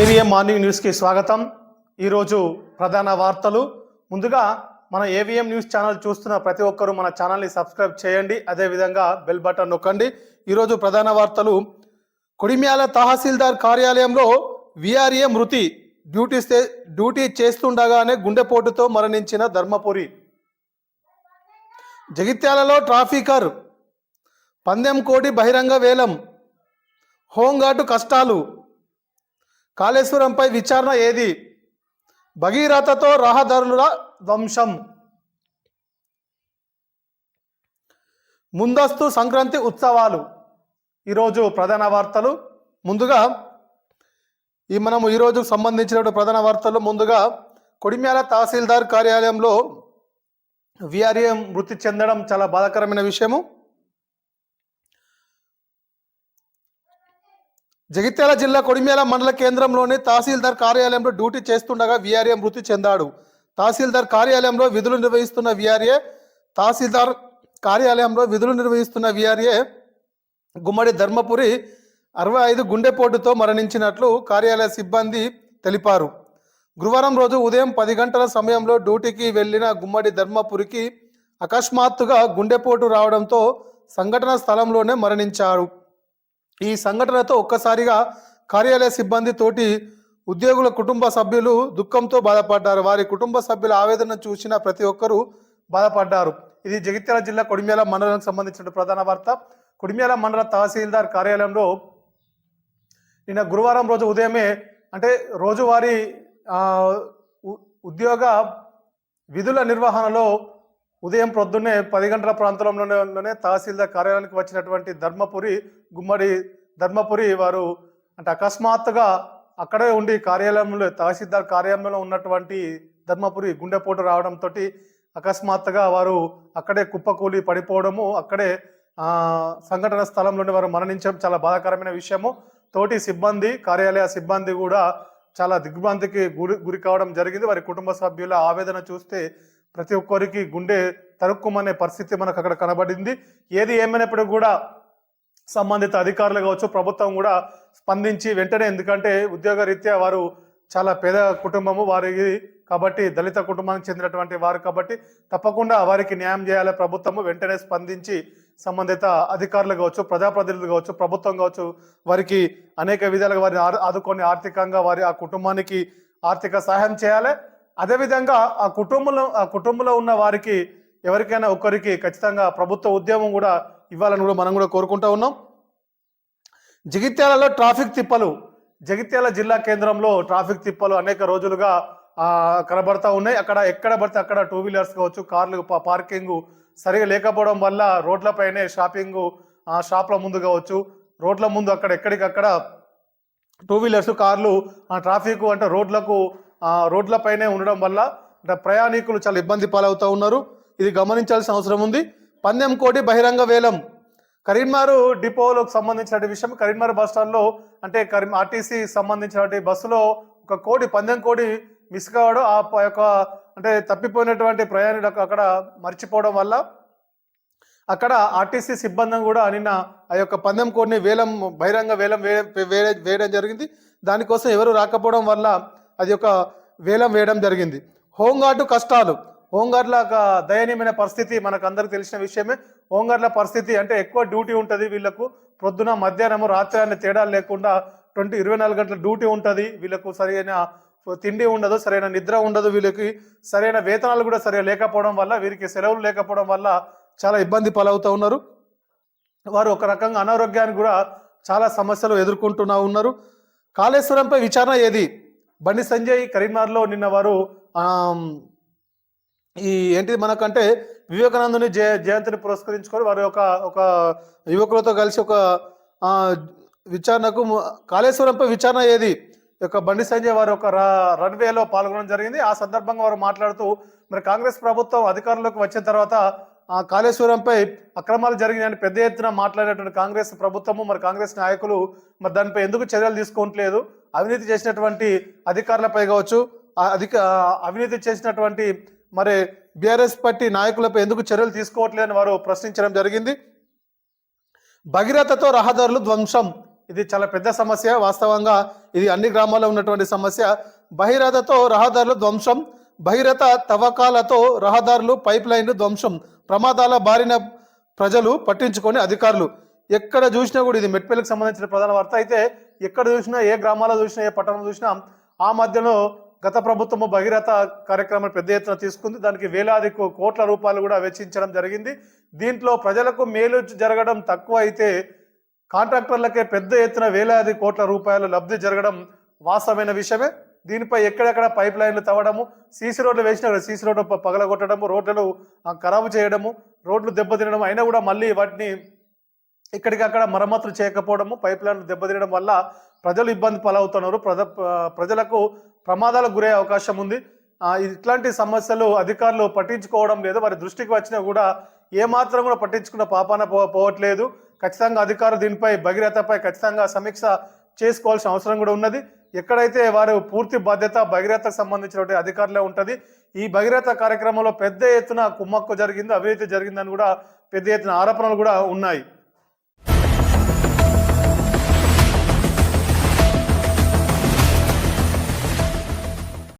AVM morning న్యూస్కి స్వాగతం. ఈరోజు ప్రధాన వార్తలు. ముందుగా మన ఏవిఎం న్యూస్ ఛానల్ చూస్తున్న ప్రతి ఒక్కరూ మన ఛానల్ని సబ్స్క్రైబ్ చేయండి. అదేవిధంగా బెల్ బటన్ నొక్కండి. ఈరోజు ప్రధాన వార్తలు. కొడిమ్యాల తహసీల్దార్ కార్యాలయంలో విఆర్ఏ మృతి. డ్యూటీ డ్యూటీ చేస్తుండగానే గుండెపోటుతో మరణించిన ధర్మపురి. జగిత్యాలలో ట్రాఫికర్. పందెం కోటి బహిరంగ వేలం. హోంగార్డు కష్టాలు. కాళేశ్వరంపై విచారణ ఏది? భగీరథతో రహదారుల ధ్వంసం. ముందస్తు సంక్రాంతి ఉత్సవాలు. ఈరోజు ప్రధాన వార్తలు. ముందుగా ఈ మనము ఈరోజు సంబంధించిన ప్రధాన వార్తలు. ముందుగా కొడిమ్యాల తహసీల్దార్ కార్యాలయంలో విఆర్ఏ మృతి చెందడం చాలా బాధాకరమైన విషయము. జగిత్యాల జిల్లా కొడిమేల మండల కేంద్రంలోని తహసీల్దార్ కార్యాలయంలో డ్యూటీ చేస్తుండగా విఆర్ఏ మృతి చెందాడు. తహసీల్దార్ కార్యాలయంలో విధులు నిర్వహిస్తున్న విఆర్ఏ తహసీల్దార్ కార్యాలయంలో విధులు నిర్వహిస్తున్న విఆర్ఏ గుమ్మడి ధర్మపురి అరవై ఐదు గుండెపోటుతో మరణించినట్లు కార్యాలయ సిబ్బంది తెలిపారు. గురువారం రోజు ఉదయం పది గంటల సమయంలో డ్యూటీకి వెళ్ళిన గుమ్మడి ధర్మపురికి అకస్మాత్తుగా గుండెపోటు రావడంతో సంఘటన స్థలంలోనే మరణించారు. ఈ సంఘటనతో ఒక్కసారిగా కార్యాలయ సిబ్బంది తోటి ఉద్యోగుల కుటుంబ సభ్యులు దుఃఖంతో బాధపడ్డారు. వారి కుటుంబ సభ్యుల ఆవేదన చూసిన ప్రతి ఒక్కరూ బాధపడ్డారు. ఇది జగిత్యాల జిల్లా కొడిమేల మండలానికి సంబంధించిన ప్రధాన వార్త. కొడిమేల మండల తహసీల్దార్ కార్యాలయంలో నిన్న గురువారం రోజు ఉదయమే అంటే రోజువారీ ఉ- ఉద్యోగ విధుల నిర్వహణలో ఉదయం ప్రొద్దున్నే పది గంటల ప్రాంతంలోనే తహసీల్దార్ కార్యాలయానికి వచ్చినటువంటి ధర్మపురి గుమ్మడి ధర్మపురి వారు అంటే అకస్మాత్తుగా అక్కడే ఉండి కార్యాలయంలో తహసీల్దార్ కార్యాలయంలో ఉన్నటువంటి ధర్మపురి గుండెపోటు రావడంతో అకస్మాత్తుగా వారు అక్కడే కుప్పకూలి పడిపోవడము అక్కడే సంఘటన స్థలంలోనే వారు మరణించడం చాలా బాధాకరమైన విషయము. తోటి సిబ్బంది కార్యాలయ సిబ్బంది కూడా చాలా దిగ్భ్రాంతికి గురి గురి కావడం జరిగింది. వారి కుటుంబ సభ్యుల ఆవేదన చూస్తే ప్రతి ఒక్కరికి గుండె తరుక్కుమనే పరిస్థితి మనకు అక్కడ కనబడింది. ఏది ఏమైనప్పటికీ కూడా సంబంధిత అధికారులు కావచ్చు ప్రభుత్వం కూడా స్పందించి వెంటనే ఎందుకంటే ఉద్యోగ రీత్యా వారు చాలా పేద కుటుంబము వారికి కాబట్టి దళిత కుటుంబానికి చెందినటువంటి వారు కాబట్టి తప్పకుండా వారికి న్యాయం చేయాలి. ప్రభుత్వము వెంటనే స్పందించి సంబంధిత అధికారులు కావచ్చు ప్రజాప్రతినిధులు కావచ్చు ప్రభుత్వం కావచ్చు వారికి అనేక విధాలుగా వారిని ఆదుకొని ఆర్థికంగా వారి ఆ కుటుంబానికి ఆర్థిక సహాయం చేయాలి. అదేవిధంగా ఆ కుటుంబంలో ఆ కుటుంబంలో ఉన్న వారికి ఎవరికైనా ఒక్కరికి ఖచ్చితంగా ప్రభుత్వ ఉద్యమం కూడా ఇవ్వాలని కూడా మనం కూడా కోరుకుంటా ఉన్నాం. జగిత్యాలలో ట్రాఫిక్ తిప్పలు జగిత్యాల జిల్లా కేంద్రంలో ట్రాఫిక్ తిప్పలు అనేక రోజులుగా కనబడతా ఉన్నాయి. అక్కడ ఎక్కడ పడితే అక్కడ టూ వీలర్స్ కావచ్చు కార్లు పార్కింగ్ సరిగా లేకపోవడం వల్ల రోడ్లపైనే షాపింగ్ ఆ, షాప్ల ముందు కావచ్చు రోడ్ల ముందు అక్కడ ఎక్కడికక్కడ టూ వీలర్స్ కార్లు ఆ ట్రాఫిక్ అంటే రోడ్లకు రోడ్లపైనే ఉండడం వల్ల అంటే ప్రయాణికులు చాలా ఇబ్బంది పాలవుతూ ఉన్నారు. ఇది గమనించాల్సిన అవసరం ఉంది. పందెం కోటి బహిరంగ వేలం. కరీంనగర్ డిపోలకు సంబంధించిన విషయం కరీంనగర్ బస్ స్టాండ్లో అంటే కరీం ఆర్టీసీ సంబంధించినటువంటి బస్సులో ఒక కోడి పందెం కోడి మిస్ కావడం ఆ ప- యొక్క అంటే తప్పిపోయినటువంటి ప్రయాణికులకు అక్కడ మర్చిపోవడం వల్ల అక్కడ ఆర్టీసీ సిబ్బంది కూడా నిన్న ఆ యొక్క పందెం కోడిని వేలం బహిరంగ వేలం వే- వేయడం జరిగింది. దానికోసం ఎవరు రాకపోవడం వల్ల అది ఒక వేలం వేయడం జరిగింది. హోంగార్డు కష్టాలు. హోంగార్డుల ఒక దయనీయమైన పరిస్థితి మనకు అందరికి తెలిసిన విషయమే. హోంగార్డుల పరిస్థితి అంటే ఎక్కువ డ్యూటీ ఉంటుంది వీళ్ళకు. ప్రొద్దున మధ్యాహ్నము రాత్రి అనే తేడా లేకుండా ట్వంటీ ఇరవై నాలుగు గంటల డ్యూటీ ఉంటుంది. వీళ్ళకు సరైన తిండి ఉండదు సరైన నిద్ర ఉండదు వీళ్ళకి. సరైన వేతనాలు కూడా సరిగా లేకపోవడం వల్ల వీరికి సెలవులు లేకపోవడం వల్ల చాలా ఇబ్బంది పాలవుతూ ఉన్నారు. వారు ఒక రకంగా అనారోగ్యానికి కూడా చాలా సమస్యలు ఎదుర్కొంటున్నా ఉన్నారు. కాళేశ్వరంపై విచారణ ఏది? బండి సంజయ్ కరీంనగర్లో నిన్న వారు ఈ ఏంటి మనకంటే వివేకానందుని జయ జయంతిని పురస్కరించుకొని వారి ఒక ఒక యువకులతో కలిసి ఒక విచారణకు కాళేశ్వరంపై విచారణ ఏది యొక్క బండి సంజయ్ వారు ఒక ర- రన్వేలో పాల్గొనడం జరిగింది. ఆ సందర్భంగా వారు మాట్లాడుతూ మరి కాంగ్రెస్ ప్రభుత్వం అధికారంలోకి వచ్చిన తర్వాత కాళేశ్వరంపై అక్రమాలు జరిగినాయని పెద్ద ఎత్తున మాట్లాడేటువంటి కాంగ్రెస్ ప్రభుత్వము మరి కాంగ్రెస్ నాయకులు మరి దానిపై ఎందుకు చర్యలు తీసుకోవట్లేదు? అవినీతి చేసినటువంటి అధికారులపై కావచ్చు ఆ అధిక అవినీతి చేసినటువంటి మరి బీఆర్ఎస్ పార్టీ నాయకులపై ఎందుకు చర్యలు తీసుకోవట్లేదని వారు ప్రశ్నించడం జరిగింది. భగీరథతో రహదారులు ధ్వంసం. ఇది చాలా పెద్ద సమస్య. వాస్తవంగా ఇది అన్ని గ్రామాల్లో ఉన్నటువంటి సమస్య. బహిరథతో రహదారులు ధ్వంసం. బహిరథ తవ్వకాలతో రహదారులు పైప్ లైన్లు ధ్వంసం. ప్రమాదాల బారిన ప్రజలు పట్టించుకొని అధికారులు ఎక్కడ చూసినా కూడా ఇది మెట్పల్లికి సంబంధించిన ప్రధాన వార్త. అయితే ఎక్కడ చూసినా ఏ గ్రామాల్లో చూసినా ఏ పట్టణంలో చూసినా ఆ మధ్యలో గత ప్రభుత్వము భగీరథ కార్యక్రమం పెద్ద ఎత్తున తీసుకుంది. దానికి వేలాది కో- కోట్ల రూపాయలు కూడా వెచ్చించడం జరిగింది. దీంట్లో ప్రజలకు మేలు జరగడం తక్కువ అయితే కాంట్రాక్టర్లకే పెద్ద ఎత్తున వేలాది కోట్ల రూపాయలు లబ్ధి జరగడం వాస్తవమైన విషయమే. దీనిపై ఎక్కడెక్కడ పైప్ లైన్లు తవ్వడము సీసీ రోడ్లు వేసిన సీసీ రోడ్లు పగలగొట్టడము రోడ్లను ఖరాబు చేయడము రోడ్లు దెబ్బతినడం అయినా కూడా మళ్ళీ వాటిని ఇక్కడికక్కడ మరమ్మతులు చేయకపోవడము పైప్ లైన్లు దెబ్బతినడం వల్ల ప్రజలు ఇబ్బంది పాలవుతున్నారు. ప్రజ ప్రజలకు ప్రమాదాలకు గురయ్యే అవకాశం ఉంది. ఇట్లాంటి సమస్యలు అధికారులు పట్టించుకోవడం లేదు. వారి దృష్టికి వచ్చినా కూడా ఏమాత్రం కూడా పట్టించుకున్న పాపాన పో పోవట్లేదు. ఖచ్చితంగా అధికారులు దీనిపై భగీరథపై ఖచ్చితంగా సమీక్ష చేసుకోవాల్సిన అవసరం కూడా ఉన్నది. ఎక్కడైతే వారు పూర్తి బాధ్యత భగీరథకు సంబంధించినటువంటి అధికారులే ఉంటుంది ఈ భగీరథ కార్యక్రమంలో పెద్ద ఎత్తున కుమ్మక్కు జరిగింది అవినీతి జరిగిందని కూడా పెద్ద ఎత్తున ఆరోపణలు కూడా ఉన్నాయి.